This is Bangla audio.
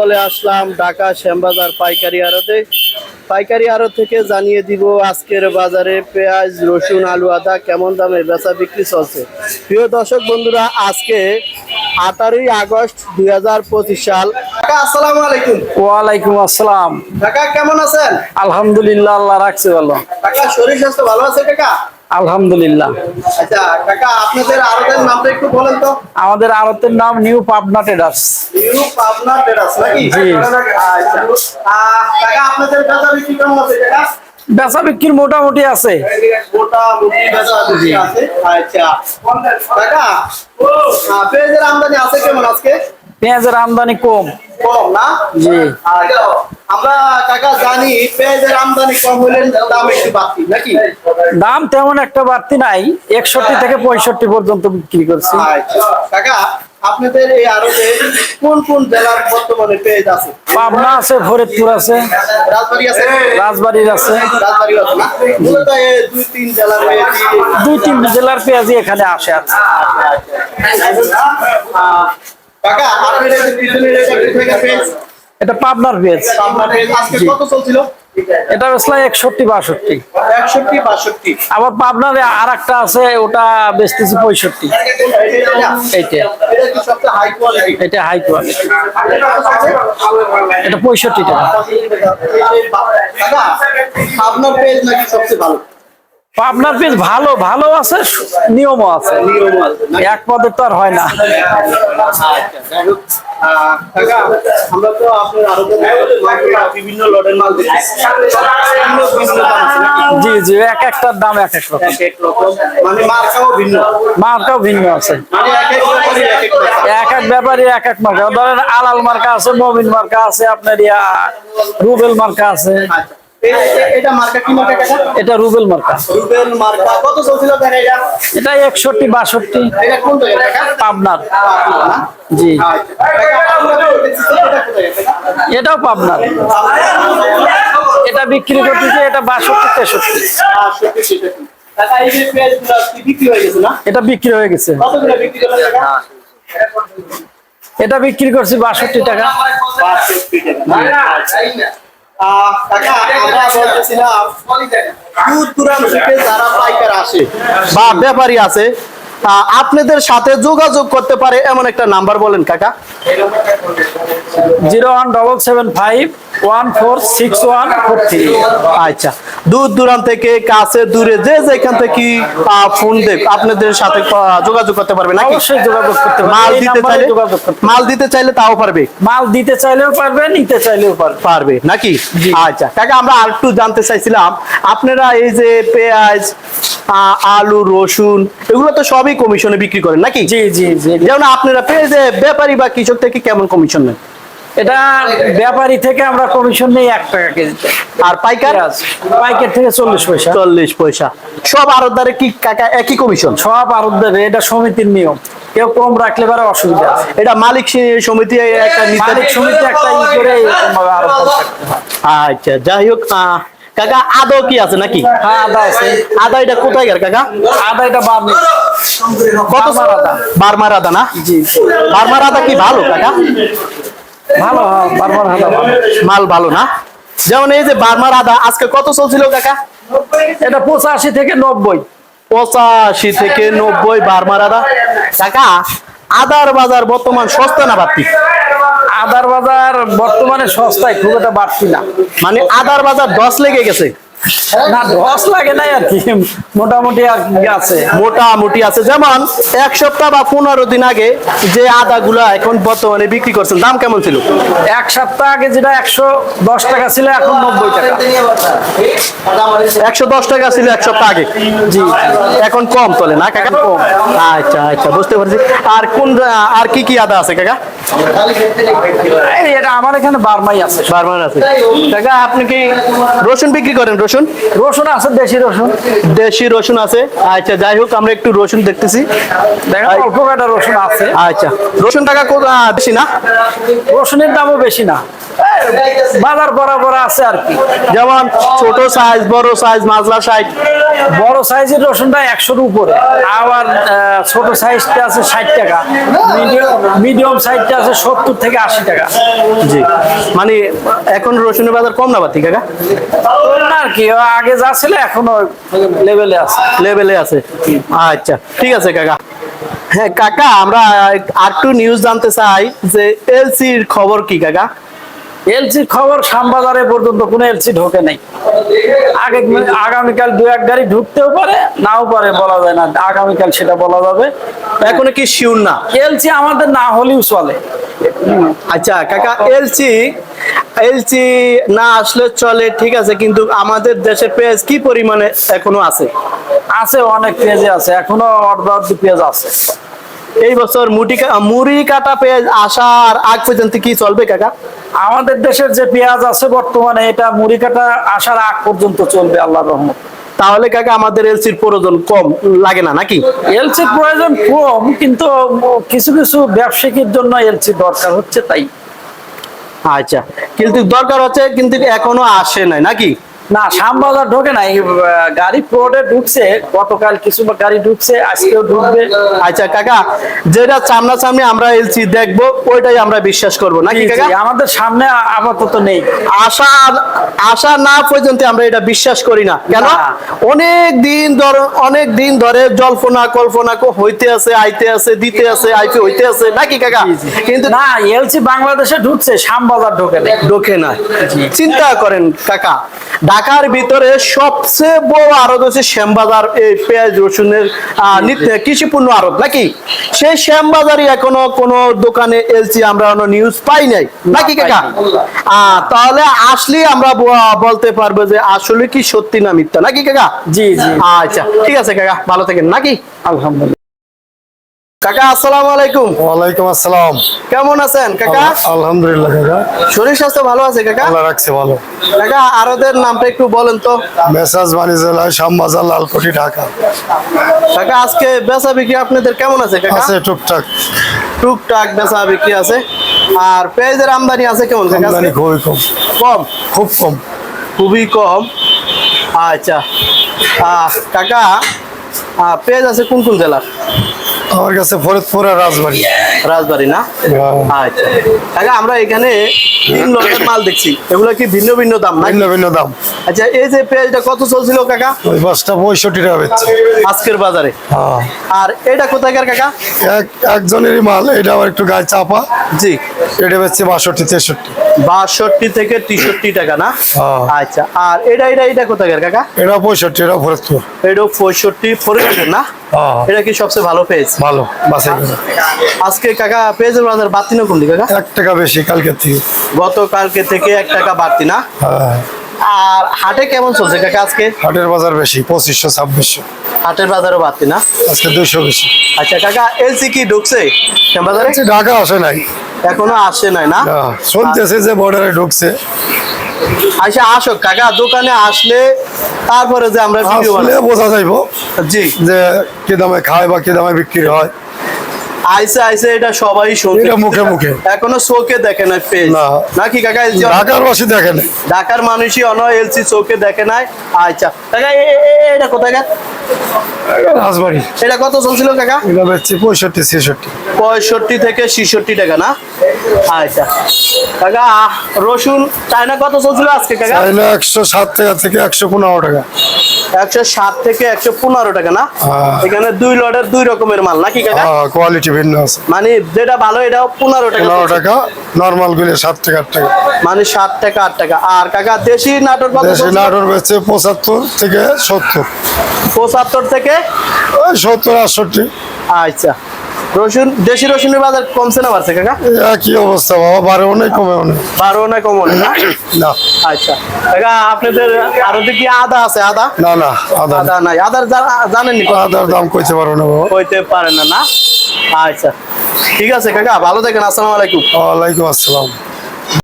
চলে আসলাম ঢাকা শ্যামবাজার পাইকারি আড়তে। পাইকারি আড়ত থেকে জানিয়ে দিব আজকের বাজারে পেঁয়াজ রসুন আলু আদা কেমন দামে বেচা বিক্রি চলছে। প্রিয় দর্শক বন্ধুরা আজকে আঠারোই আগস্ট দুই হাজার পঁচিশ সাল। আসসালামু আলাইকুম। ওয়ালাইকুম আসসালাম। কাকা কেমন আছেন? আলহামদুলিল্লাহ আল্লাহ রাখছে ভালো। কাকা শরীর স্বাস্থ্য ভালো আছে কাকা? আলহামদুলিল্লাহ। আচ্ছা কাকা আপনাদের আড়তের নামটা একটু বলেন তো। আমাদের আড়তের নাম new Pabna traders. New Pabna টেরাস নাকি? আচ্ছা। কাকা আপনাদের বেচা বিক্রি কেমন আছে কাকা? বেচা বিক্রির মোটামুটি আছে। আচ্ছা। পেঁয়াজের আমদানি আছে কেমন আজকে? পেঁয়াজের আমদানি কম। কম না? জি। আমরা কাকা জানি পেঁয়াজের আমদানি কম হলে দাম একটু বাড়তি নাকি? দাম তেমন একটা বাড়তি নাই একষট্টি থেকে পঁয়ষট্টি পর্যন্ত বিক্রি করছি। আচ্ছা কাকা আপনাদের এই কোন কোন জেলার বর্তমানে পেঁয়াজ আছে? পাবনা আছে ফরিদপুর আছে। রাজবাড়ি আছে? রাজবাড়ির আছে। রাজবাড়ি আছে না? মূলত দুই তিন জেলার দুই তিন জেলার পেঁয়াজই এখানে আসে আছে কাকা এটা কোথাকার পেঁয়াজ? এটা পাবনার চলছিল? এটা বেসলা একষট্টি বাষট্টি। একষট্টি বাষট্টি। আবার পাবনার আর একটা আছে ওটা বেচতেছি পঁয়ষট্টি। এইটা। এটা হাই কোয়ালিটি এটা পঁয়ষট্টি টাকা। আপনার পেজ নাকি সবচেয়ে ভালো? আপনার পেজ ভালো ভালো আছে নিয়মও আছে। এক পদের তো আর হয় না। কাকা আমরা তো আপনার আরও বিভিন্ন লটের মাল? জি জি এক একটার দাম এক এক রকম। মানে মার্কাও ভিন্ন। মার্কাও ভিন্ন আছে। মানে এক এক ব্যাপারী এক এক মার্কা। ধরেন আলাল মার্কা আছে মবিন মার্কা আছে আপনার ইয়া রুবেল মার্কা আছে। আচ্ছা। এটা রুবেল মার্কা রুবেল মার্কা কত চলছিল এটা এটা একষট্টি বাষট্টি এটা কোন পাবনার জি আচ্ছা? এটাও পাবনার এটা বিক্রি করতেছে এটা বাষট্টি তেষট্টি আহ, সত্যি, সত্যি, সত্যি। কাকা, এই যে পেঁয়াজগুলো আজকে বিক্রি হয়ে গেছে এটা বিক্রি হয়ে গেছে? এটা বিক্রি করছি বাষট্টি টাকা আপনাদের সাথে যোগাযোগ করতে পারে এমন একটা নাম্বার বলেন, কাকা। Zero one double seven five আচ্ছা দূর দূরান্ত থেকে কাছে দূরে যে যেখান থেকে ফোন দেখ আপনাদের সাথে যোগাযোগ করতে পারবে নাকি? অবশ্যই যোগাযোগ করতে মাল দিতে চাইলে মাল দিতে চাইলে তাও পারবে। মাল দিতে চাইলেও পারবে নিতে চাইলেও পারবে। নাকি? আচ্ছা কাকা আমরা আর একটু জানতে চাইছিলাম আপনারা এই যে পেঁয়াজ আলু রসুন এগুলো তো সবই কমিশনে বিক্রি করেন নাকি? জি জি জি। যেমন আপনারা পেঁয়াজে ব্যাপারী বা কৃষক থেকে কেমন কমিশন নেন? এটা ব্যাপারী থেকে আমরা কমিশন নেই এক টাকা কেজিতে। আর পাইকার? পাইকার থেকে চল্লিশ পয়সা। চল্লিশ পয়সা। সব আরতদারে কি কাকা একই কমিশন সব আরত দেবে এটা সমিতির নিয়ম। কেউ কম রাখলে পারে অসুবিধা এটা মালিক সমিতি একটা মালিক সমিতি একটা ই করে আচ্ছা যাই হোক কাকা আদৌ কি আছে নাকি? হ্যাঁ আদা আছে। আদা এটা কোথায় গেল কাকা? আদা এটা বার্মি কত। বার্মার আদা না? জি বার্মার আদা কি ভালো কাকা? ভালো বারমার বারবার আদা মাল ভালো না? যেমন এই যে বার্মার আদা আজকে কত চলছিল কাকা? এটা পঁচাশি থেকে নব্বই। পঁচাশি থেকে নব্বই বার্মার আদা। কাকা আদার বাজার বর্তমান সস্তা না বাড়তি? আদার বাজার বর্তমানে সস্তায় খুব একটা বাড়তি না। মানে আদার বাজার দশ লেগে গেছে। না দশ লাগে নাই আর কি। মোটামুটি আর আছে। মোটামুটি আছে। যেমন এক সপ্তাহ বা পনেরো দিন আগে যে আদা গুলা এখন বর্তমানে বিক্রি করছেন দাম কেমন ছিল? এক সপ্তাহ আগে যেটা একশো দশ টাকা ছিল এখন নব্বই টাকা। একশো দশ টাকা ছিল এক সপ্তাহ আগে? জি। এখন কম চলে না কাকা? কম আচ্ছা আচ্ছা বুঝতে পারছি। আর কোন আর কি কি আদা আছে কাকা? এটা আমার এখানে বারমাই আছে। বারমাই আছে। কাকা আপনি কি রসুন বিক্রি করেন? রসুন? রসুন আছে দেশি রসুন। দেশি রসুন আছে। আচ্ছা যাই হোক আমরা একটু রসুন দেখতেছি। দেখেন অল্প কটা রসুন আছে। আচ্ছা। রসুন টাকা বেশি না? রসুনের দামও বেশি না। বাজার বরাবর আছে আর কি। যেমন ছোট সাইজ বড় সাইজ মাঝলা সাইজ বড় সাইজের রসুনটা একশোর উপরে। আবার ছোট সাইজটা আছে ষাট টাকা। মিডিয়াম সাইজটা আছে সত্তর থেকে আশি টাকা। জি। মানে এখন রসুনের বাজার কম না বাতি কাকা? না আর কি আগে যা ছিল এখনও লেভেলে আছে। লেভেলে আছে। আচ্ছা ঠিক আছে কাকা। হ্যাঁ কাকা আমরা আর নিউজ জানতে চাই যে এলসির খবর কি কাকা? এলসির খবর শ্যামবাজারে পর্যন্ত কোনো এলসি ঢোকে নাই। আগে আগামীকাল দু এক গাড়ি ঢুকতেও পারে নাও পারে বলা যায় না। আগামীকাল সেটা বলা যাবে। এখনও কি শিওর না? এলসি আমাদের না হলেও চলে। আচ্ছা কাকা এলসি এলসি না আসলে চলে ঠিক আছে কিন্তু আমাদের দেশে পেঁয়াজ কি পরিমাণে এখনও আছে? আছে অনেক পেঁয়াজ আছে এখনও অর্ধ অর্ধ পেঁয়াজ আছে। এই বছর মুটি মুড়ি কাটা পেঁয়াজ আসার আগ পর্যন্ত কি চলবে কাকা? আমাদের দেশের যে পেঁয়াজ আছে বর্তমানে এটা মুড়ি কাটা আসার আগ পর্যন্ত চলবে আল্লাহ রহমত। তাহলে কাকা আমাদের এলসির প্রয়োজন কম লাগে না নাকি? এলসির প্রয়োজন কম কিন্তু কিছু কিছু ব্যবসায়িকের জন্য এলসি দরকার হচ্ছে তাই। আচ্ছা কিন্তু দরকার হচ্ছে কিন্তু এখনও আসে নাই নাকি? না শ্যামবাজার ঢোকে নাই গাড়ি ফ্রোডে ঢুকছে গতকাল কিছু গাড়ি ঢুকছে আজকেও ঢুকবে। আচ্ছা কাকা যেটা সামনাসামনি আমরা এলসি দেখব ওইটাই আমরা বিশ্বাস করব নাকি কাকা? আমাদের সামনে আপাতত নেই। আশা আশা না পর্যন্ত আমরা এটা বিশ্বাস করি না। কেন? অনেক দিন ধর অনেক দিন ধরে জল্পনা কল্পনা হইতে আছে আইতে আছে দিতে আছে আইতে হইতে আছে নাকি কাকা? কিন্তু না এলসি বাংলাদেশে ঢুকছে শ্যামবাজার ঢোকে ঢোকে না চিন্তা করেন কাকা ঢাকার ভিতরে সবচেয়ে বড় আড়ত হচ্ছে শ্যামবাজার এই পেঁয়াজ রসুনের আহ, নিত্য কৃষি পণ্য আড়ত নাকি? সেই শ্যামবাজারই এখনও কোনো দোকানে এলসি আমরা নিউজ পাই নাই নাকি কাকা? আহ, তাহলে আসলে আমরা বলতে পারব যে আসলে কি সত্যি না মিথ্যা নাকি কাকা? জি জি। আচ্ছা ঠিক আছে কাকা ভালো থাকেন নাকি? আলহামদুলিল্লাহ। কাকা আসসালামু আলাইকুম। ওয়ালাইকুম আসসালাম। কেমন আছেন কাকা? আলহামদুলিল্লাহ কাকা। শরীর স্বাস্থ্য ভালো আছে কাকা? আল্লাহ রাখছে ভালো। কাকা আরদের নামটা একটু বলেন তো। মেসাজ বাণী জেলায় শ্যামবাজার লালকুটি ঢাকা। কাকা আজকে বেচা বিক্রি আপনাদের কেমন আছে কাকা? আছে টুকটাক। টুকটাক বেচা বিক্রি আছে। আর পেঁয়াজের আমদানি আছে কেমন কাকা? আমদানি খুবই কম। কম? খুব কম। খুবই কম। আচ্ছা। কাকা পেঁয়াজ আছে কোন কোন জেলার? আমার কাছে ফরিদপুর আর রাজবাড়ি। রাজবাড়ি না? হ্যাঁ। আচ্ছা। কাকা আমরা এখানে তিন লটের মাল দেখছি। এগুলো কি ভিন্ন ভিন্ন দাম না? ভিন্ন ভিন্ন দাম। আচ্ছা এই যে পেঁয়াজটা কত চলছিল কাকা? ওই বাসটা পঁয়ষট্টি টাকা বেচছে। আজকের বাজারে। হ্যাঁ। আর এটা কোথাকার কাকা? এক একজনেরই মাল এটা আবার একটু গায়ে চাপা। জি। এটা বেচছে বাষট্টি তেষট্টি। বাষট্টি থেকে তেষট্টি টাকা না? হ্যাঁ। আচ্ছা আর এটা এটা এটা কোথাকার কাকা? এটা পঁয়ষট্টি এটা ফরিদপুর। এটা পঁয়ষট্টি ফরিদপুর না? এটা কি সবচেয়ে ভালো পেয়েছে? ভালো বাসে আজকে কাকা পেঁয়াজের বাজার বাড়তি না কোনটি কাকা? এক টাকা বেশি কালকের থেকে। গতকালকে থেকে এক টাকা বাড়তি না? হ্যাঁ। আর হাটে কেমন চলছে কাকা আজকে? হাটের বাজার বেশি পঁচিশশো ছাব্বিশশো। হাটের বাজারও বাড়তি না? আজকে দুইশো বেশি। আচ্ছা কাকা এলসি কি ঢুকছে আচ্ছা, ঢাকা আসে নাই। এখনও আসে নাই না? না, শুনতেছে যে বর্ডারে ঢুকছে। আচ্ছা আসো কাকা দোকানে আসলে তারপরে যে আমরা ভিডিও আসলে বোঝা যাইব জি। যে কি দামে খায় বা কি দামে বিক্রি হয়। আইসে আইসে এটা সবাই শুনছে এটা মুখে মুখে। এখনও চোখে দেখে না পেজ না। নাকি কাকা ঢাকার বাসী দেখেন ঢাকার মানুষই অন এলসি চোখে দেখে নাই। আচ্ছা কাকা এটা কোথায় রাজবাড়ি এটা কত চলছিল কাকা এটা পঁয়ষট্টি ছেষট্টি। পঁয়ষট্টি থেকে ছিষট্টি টাকা না? আচ্ছা। কাকা রসুন চায়না কত চলছিল আজকে কাকা? একশো সাত টাকা থেকে একশো পনেরো টাকা। একশো সাত থেকে একশো পনেরো টাকা না? হ্যাঁ। এখানে দুই লটের দুই রকমের মাল নাকি কাকা? কোয়ালিটি ভিন্ন আছে। মানে যেটা ভালো এটাও পনেরো টাকা পনেরো টাকা নর্মাল গুলি সাত টাকা আট টাকা। মানে সাত টাকা আট টাকা। আর কাকা দেশি নাটোর দেশি? নাটোর বেচছে পঁচাত্তর থেকে সত্তর। পঁচাত্তর থেকে ওই সত্তর আটষট্টি। আচ্ছা। রসুন দেশি রসুনের বাজার কমছে না বাড়ছে কাকা? এই অবস্থা বাবা নেই বারো না কমো না? না। আচ্ছা। কাকা আপনাদের আরও কি আদা আছে আদা? না না আদা আদা নাই। আদার জানেননি আদার দাম কইতে না বাবা। হইতে পারে না না? আচ্ছা। ঠিক আছে কাকা ভালো থাকেন আসসালামু আলাইকুম। ওয়ালাইকুম আসসালাম।